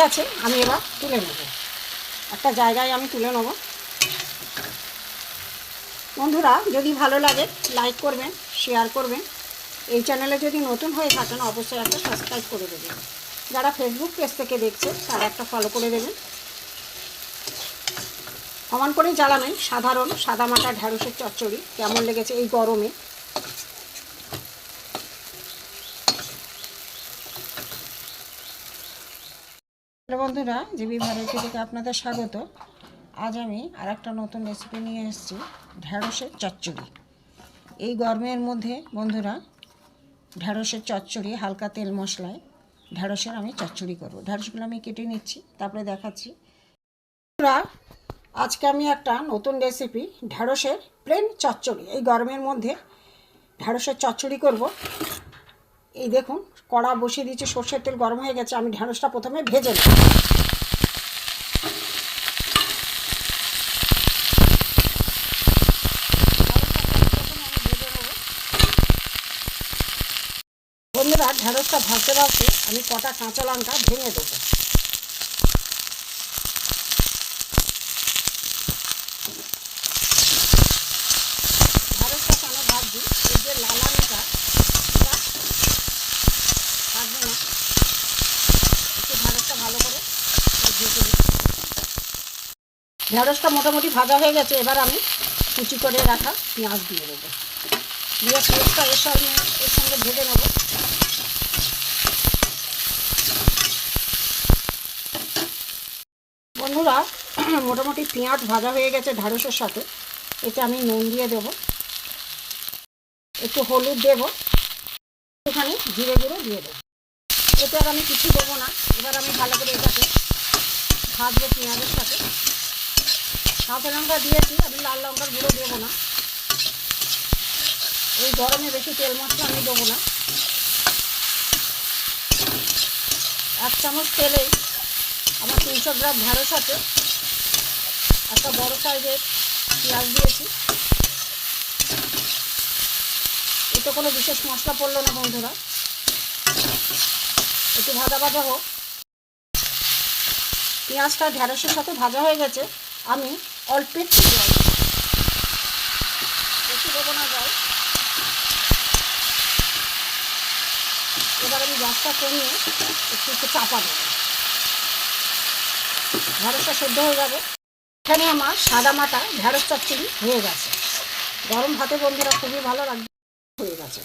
গেছে, আমি এবার তুলে নেব। একটা জায়গায় আমি তুলে নেব। বন্ধুরা, যদি ভালো লাগে লাইক করবেন শেয়ার করবেন। এই চ্যানেলে যদি নতুন হয়ে থাকেন, অবশ্যই একটা সাবস্ক্রাইব করে দেবেন। যারা ফেসবুক পেজ থেকে দেখছে, তারা একটা ফলো করে দেবেন। সমান করে জ্বালাবেন, সাধারণ সাদা মাটা ঢ্যাঁড়সের চচ্চড়ি, কেমন লেগেছে এই গরমে। বন্ধুরা, জিবি ভারতী থেকে আপনাদের স্বাগত। আজ আমি আর একটা নতুন রেসিপি নিয়ে এসেছি, ঢ্যাঁড়সের চচ্চড়ি। এই গরমের মধ্যে বন্ধুরা, ঢ্যাঁড়সের চচ্চড়ি, হালকা তেল মশলায় ঢ্যাঁড়সের আমি চচ্চড়ি করব। ঢ্যাঁড়সগুলো আমি কেটে নিচ্ছি, তারপরে দেখাচ্ছি। বন্ধুরা, আজকে আমি একটা নতুন রেসিপি ঢ্যাঁড়সের প্লেন চচ্চড়ি। এই গরমের মধ্যে ঢ্যাঁড়সের চচ্চড়ি করব। এই দেখুন, কড়া বসিয়ে দিয়েছে, সর্ষের তেল গরম হয়ে গেছে, আমি ঢ্যাঁড়সটা প্রথমে ভেজে নেব। বন্ধুরা ঢ্যাঁড়সটা ভাজতে ভাজতে আমি কটা কাঁচা লঙ্কা ভেঙে দেবো ঢ্যাঁড়সটা কেন ভাজছি এই যে লালানিটা এটা থাকবে না একটু ঢ্যাঁড়সটা ভালো করে ঢ্যাঁড়সটা মোটামুটি ভাজা হয়ে গেছে, এবার আমি কুচি করে রাখা পেঁয়াজ দিয়ে দেবো। দিয়ে পেঁয়াজটা এর সঙ্গে এর সঙ্গে ভেজে নেব। বন্ধুরা, মোটামুটি পেঁয়াজ ভাজা হয়ে গেছে ঢ্যাঁড়সের সাথে। এতে আমি নুন দিয়ে দেবো। একটু হলুদ দেব। একটুখানি জিরে গুঁড়ো দিয়ে দেবো। এতে আর আমি কিছু দেবো না। এবার আমি ভালো করে এটাকে ভাজবো পেঁয়াজের সাথে। কাঁচা লঙ্কা দিয়েছি, আমি লাল লঙ্কার গুঁড়ো দেবো না। এই গরমে বেশি তেল মশলা আমি দেবো না। এক চামচ তেলেই আমার তিনশো গ্রাম ঢ্যাঁড়স আছে। একটা বড় সাইজের পেঁয়াজ দিয়েছি। এতে কোনো বিশেষ মশলা পড়ল না বন্ধুরা। একটু ভাজা ভাজা হোক। পেঁয়াজটা ঢ্যাঁড়সের সাথে ভাজা হয়ে গেছে, আমি অল্প একটু জল বেশি দেবো না জল। এবার আমি গ্যাসটা কমিয়ে একটু একটু চাপা দেবো। ঢ্যাঁড়সটা সেদ্ধ হয়ে যাবে। এখানে আমার সাদা মাটা ঢ্যাঁড়স চচ্চড়ি হয়ে গেছে। গরম ভাতে বন্ধুরা খুবই ভালো লাগবে। হয়ে গেছে।